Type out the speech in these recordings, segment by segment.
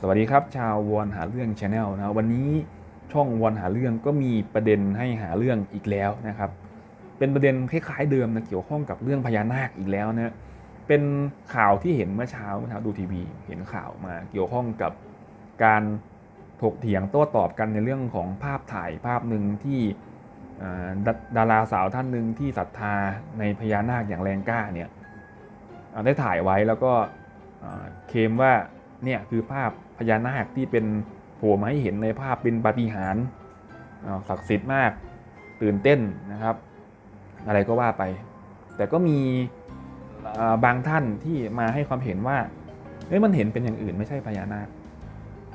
สวัสดีครับ ชาววอนหาเรื่องชาแนลนะวันนี้ช่องวอนหาเรื่องก็มีประเด็นให้หาเรื่องอีกแล้วนะครับ เป็นประเด็นคล้ายๆเดิมนะเกี่ยวข้องกับเรื่องพญานาคอีกแล้วนะเป็นข่าวที่เห็นเมื่อเช้าเมื่อเช้าดูทีวี เห็นข่าวมาเกี่ยวข้องกับการถกเถียงโต้ตอบกันในเรื่องของภาพถ่ายภาพหนึ่งที่ดาดาราสาวท่านหนึ่งที่ศรัทธาในพญานาคอย่างแรงกล้าเนี่ยอ่าได้ถ่ายไว้แล้วก็เคมว่า เนี่ยคือภาพพญานาคที่เป็นโผล่มาให้เห็นในภาพเป็นปาฏิหาริย์ศักดิ์สิทธิ์มากตื่นเต้นนะครับ อะไรก็ว่าไป แต่ก็มีบางท่านที่มาให้ความเห็นว่าเฮ้ยมันเห็นเป็นอย่างอื่นไม่ใช่พญานาค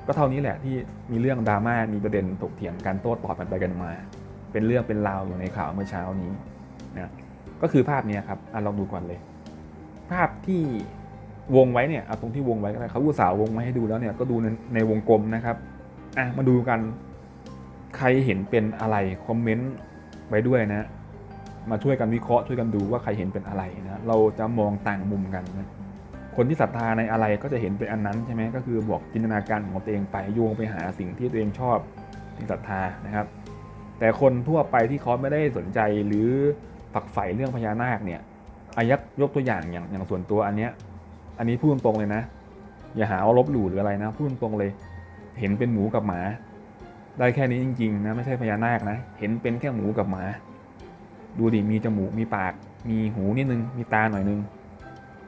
ก็เท่านี้แหละที่มีเรื่องดราม่ามีประเด็นถกเถียงกันโต้ตอบกันไปกันมา เป็นเรื่องเป็นราวอยู่ในข่าวเมื่อเช้านี้นะก็คือภาพนี้ครับอลองดูก่อนเลย ภาพที่ วงไว้เนี่ยเอาตรงที่วงไว้ก็ได้เขาอุตส่าห์วงไว้ให้ดูแล้วเนี่ยก็ดูในในวงกลมนะครับอะมาดูกันใครเห็นเป็นอะไรคอมเมนต์ไว้ด้วยนะมาช่วยกันวิเคราะห์ช่วยกันดูว่าใครเห็นเป็นอะไรนะเราจะมองต่างมุมกันนะคนที่ศรัทธาในอะไรก็จะเห็นเป็นอันนั้นใช่ไหมก็คือบอกจินตนาการของตัวเองไปโยงไปหาสิ่งที่ตัวเองชอบที่ศรัทธานะครับ แต่คนทั่วไปที่เขาไม่ได้สนใจหรือฝักใฝ่เรื่องพญานาคเนี่ยอายักยกตัวอย่างอย่างอย่างส่วนตัวอันเนี้ย อันนี้พูดตรงๆเลยนะ อย่าหาว่าลบหลู่หรืออะไรนะ พูดตรงๆเลย เห็นเป็นหมูกับหมา ได้แค่นี้จริงๆนะไม่ใช่พญานาคนะ เห็นเป็นแค่หมูกับหมา ดูดิมีจมูกมีปาก มีหูนิดนึง มีตาหน่อยนึง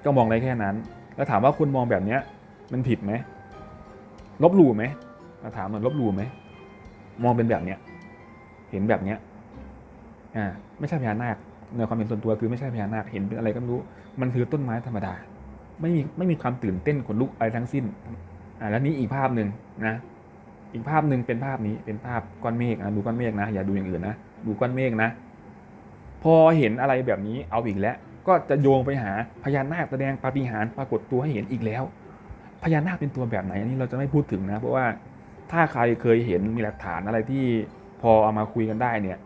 ก็มองได้แค่นั้น แล้วถามว่าคุณมองแบบเนี้ย มันผิดไหมลบหลู่ไหมมาถามหน่อยลบหลู่ไหมมองเป็นแบบเนี้ย เห็นแบบเนี้ย อ่า ไม่ใช่พญานาคในความเห็นส่วนตัวคือไม่ใช่พญานาคเห็นเป็นอะไรก็ไม่รู้ มันคือต้นไม้ธรรมดา ไม่มีไม่มีความตื่นเต้นขนลุกอะไรทั้งสิ้นอ่าแล้วนี้อีกภาพหนึ่งนะ อีกภาพหนึ่งเป็นภาพนี้เป็นภาพก้อนเมฆนะดูก้อนเมฆนะอย่าดูอย่างอื่นนะดูก้อนเมฆนะ พอเห็นอะไรแบบนี้เอาอีกแล้ว ก็จะโยงไปหาพญานาคแสดงปาฏิหาริย์ปรากฏตัวให้เห็นอีกแล้ว พญานาคเป็นตัวแบบไหนอันนี้เราจะไม่พูดถึงนะ เพราะว่าถ้าใครเคยเห็นมีหลักฐานอะไรที่พอเอามาคุยกันได้เนี่ย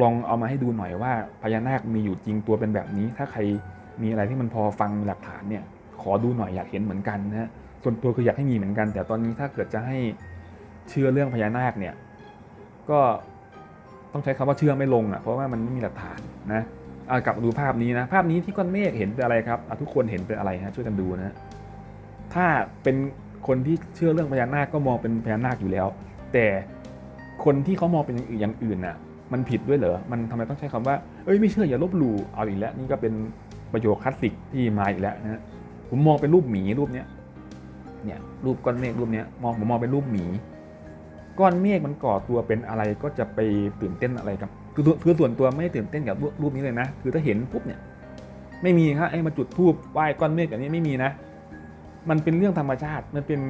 ลองเอามาให้ดูหน่อยว่าพญานาคมีอยู่จริงตัวเป็นแบบนี้ ถ้าใครมีอะไรที่มันพอฟังมีหลักฐานเนี่ย ขอดูหน่อยอยากเห็นเหมือนกันนะฮะส่วนตัวคืออยากให้มีเหมือนกัน แต่ตอนนี้ถ้าเกิดจะให้เชื่อเรื่องพญานาคเนี่ยก็ต้องใช้คำว่าเชื่อไม่ลงอะเพราะว่ามันไม่มีหลักฐานนะเอากลับมาดูภาพนี้นะภาพนี้ที่ก้อนเมฆเห็นเป็นอะไรครับอทุกคนเห็นเป็นอะไรฮะช่วยกันดูนะถ้าเป็นคนที่เชื่อเรื่องพญานาคก็มองเป็นพญานาคอยู่แล้ว แต่คนที่เขามองเป็นอย่างอื่นอย่างอื่นน่ะมันผิดด้วยเหรอมันทำไมต้องใช้คำว่าเอ้ยไม่เชื่ออย่าลบหลู่เอาอีกแล้วนี่ก็เป็นประโยคคลาสสิกที่มาอีกแล้วนะ ผมมองเป็นรูปหมีรูปเนี้ยเนี่ยรูปก้อนเมฆรูปเนี้ยมองผมมองเป็นรูปหมี ก้อนเมฆมันก่อตัวเป็นอะไรก็จะไปตื่นเต้นอะไรกับคือคือส่วนตัวไม่ตื่นเต้นกับรูปรูปนี้เลยนะ คือถ้าเห็นปุ๊บเนี่ย ไม่มีครับไอ้มาจุดทูบไหว้ก้อนเมฆแบบนี้ไม่มีนะ มันเป็นเรื่องธรรมชาติมันเป็น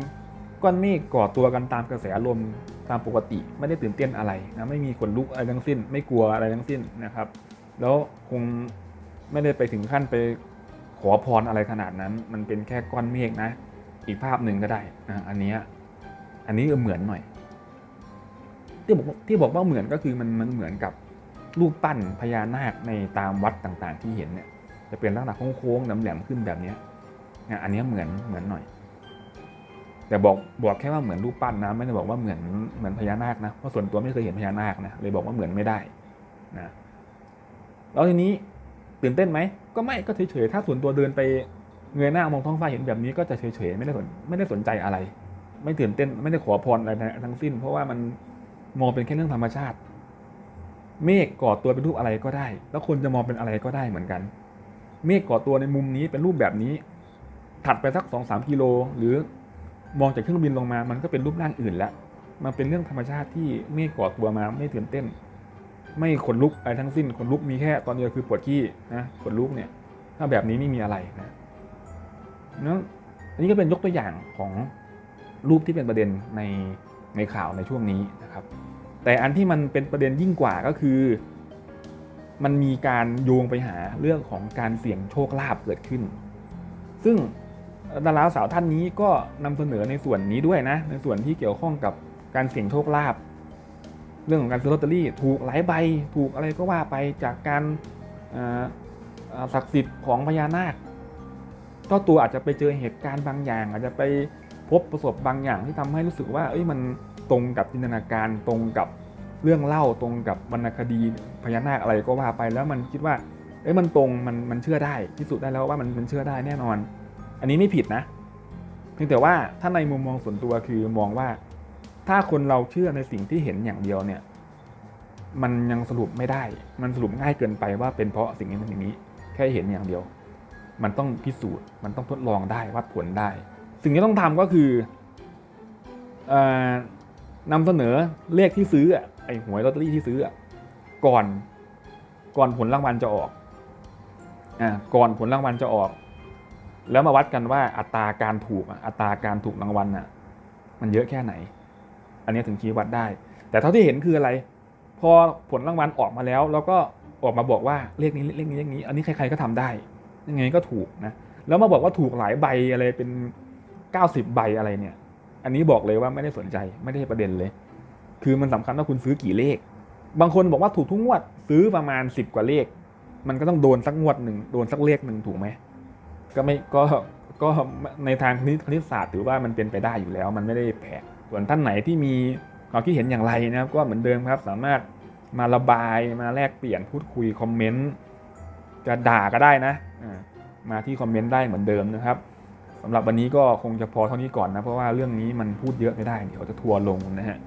ก้อนเมฆก่อตัวกันตามกระแสลมตามปกติไม่ได้ตื่นเต้นอะไรนะไม่มีขนลุกอะไรทั้งสิ้น ไม่กลัวอะไรทั้งสิ้นนะครับ แล้วคงไม่ได้ไปถึงขั้นไป ขอพรอะไรขนาดนั้น มันเป็นแค่ก้อนเมฆนะ อีกภาพหนึ่งก็ได้นะอันนี้อันนี้เหมือนหน่อย ที่บอกที่บอกว่าเหมือนก็คือมันมันเหมือนกับรูปปั้นพญานาคในตามวัดต่างๆ ที่เห็นเนี่ย จะเป็นลักษณะโค้งๆแหลมๆขึ้นแบบนี้นี่ยอันนี้เหมือนเหมือนหน่อย แต่บอกบอกแค่ว่าเหมือนรูปปั้นนะไม่ได้บอกว่าเหมือนเหมือนพญานาคนะเพราะส่วนตัวไม่เคยเห็นพญานาคนะเลยบอกว่าเหมือนไม่ได้นะแล้วทีนี้ ตื่นเต้นไหมก็ไม่ก็เฉยๆถ้าส่วนตัวเดินไปเงยหน้ามองท้องฟ้าเห็นแบบนี้ก็จะเฉยๆไม่ได้สนไม่ได้สนใจอะไร ไม่ตื่นเต้นไม่ได้ขอพรอะไรทั้งสิ้น เพราะว่ามันมองเป็นแค่เรื่องธรรมชาติ เมฆก่อตัวเป็นรูปอะไรก็ได้ แล้วคนจะมองเป็นอะไรก็ได้เหมือนกัน เมฆก่อตัวในมุมนี้เป็นรูปแบบนี้ ถัดไปสักสองสามกิโล หรือมองจากเครื่องบินลงมา มันก็เป็นรูปร่างอื่นแล้วมันเป็นเรื่องธรรมชาติที่เมฆก่อตัวมาไม่ตื่นเต้น ไม่ขนลุกอะไรทั้งสิ้นขนลุกมีแค่ตอนเดียวคือปวดขี้นะขนลุกเนี่ย ถ้าแบบนี้ไม่มีอะไรนะเนาะอันนี้ก็เป็นยกตัวอย่างของรูปที่เป็นประเด็นในในข่าวในช่วงนี้นะครับ แต่อันที่มันเป็นประเด็นยิ่งกว่าก็คือ มันมีการโยงไปหาเรื่องของการเสี่ยงโชคลาภเกิดขึ้น ซึ่งดาราสาวท่านนี้ก็นำเสนอในส่วนนี้ด้วยนะ ในส่วนที่เกี่ยวข้องกับการเสี่ยงโชคลาภ เรื่องของการซื้อลอตเตอรี่ถูกหลายใบถูกอะไรก็ว่าไปจากการศักดิ์สิทธิ์ของพญานาคเจ้าตัวอาจจะไปเจอเหตุการณ์บางอย่าง อาจจะไปพบประสบบางอย่างที่ทำให้รู้สึกว่า เอ้ยมันตรงกับจินตนาการตรงกับเรื่องเล่าตรงกับวรรณคดีพญานาคอะไรก็ว่าไปแล้วมันคิดว่าเอ้ยมันตรงมันมันเชื่อได้พิสูจน์ได้แล้วว่ามันมันเชื่อได้แน่นอน อันนี้ไม่ผิดนะเพียงแต่ว่าถ้าในมุมมองส่วนตัวคือมองว่า ถ้าคนเราเชื่อในสิ่งที่เห็นอย่างเดียวเนี่ย มันยังสรุปไม่ได้ มันสรุปง่ายเกินไปว่าเป็นเพราะสิ่งนี้เป็นอย่างนี้ แค่เห็นอย่างเดียว มันต้องพิสูจน์ มันต้องทดลองได้วัดผลได้ สิ่งที่ต้องทำก็คือออนำเสนอเลขที่ซื้อไอ้หวยลอตเตอรี่ที่ซื้อก่อนก่อนผลรางวัลจะออกอ่าก่อนผลรางวัลจะออก แล้วมาวัดกันว่าอัตราการถูกอะอัตราการถูกรางวัลน่ะ มันเยอะแค่ไหน อันนี้ถึงชี้วัดได้ แต่เท่าที่เห็นคืออะไร พอผลรางวัลออกมาแล้ว แล้วก็ออกมาบอกว่าเลขนี้เลขนี้เลขนี้ อันนี้ใครๆก็ทำได้ ยังไงก็ถูกนะแล้วมาบอกว่าถูกหลายใบอะไรเป็น 90 ใบอะไรเนี่ย อันนี้บอกเลยว่าไม่ได้สนใจไม่ได้ประเด็นเลย คือมันสำคัญว่าคุณซื้อกี่เลข บางคนบอกว่าถูกทุกงวดซื้อประมาณ 10 กว่าเลข มันก็ต้องโดนสักงวดหนึ่งโดนสักเลขหนึ่งถูกไหมก็ไม่ก็ก็ในทางคณิตคณิตศาสตร์ถือว่ามันเป็นไปได้อยู่แล้ว มันไม่ได้แผล ส่วนท่านไหนที่มีความคิดเห็นอย่างไรนะครับ ก็เหมือนเดิมครับ สามารถมาระบายมาแลกเปลี่ยนพูดคุยคอมเมนต์จะด่าก็ได้นะมาที่คอมเมนต์ได้เหมือนเดิมนะครับสำหรับวันนี้ก็คงจะพอเท่านี้ก่อนนะ เพราะว่าเรื่องนี้มันพูดเยอะไม่ได้ เดี๋ยวจะทัวร์ลงนะฮะ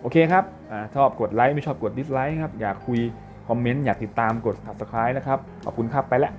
โอเคครับอชอบกดไลค์ไม่ชอบกดดิสไลค์ครับ อยากคุยคอมเมนต์อยากติดตามกด subscribe นะครับ ขอบคุณครับไปแล้ว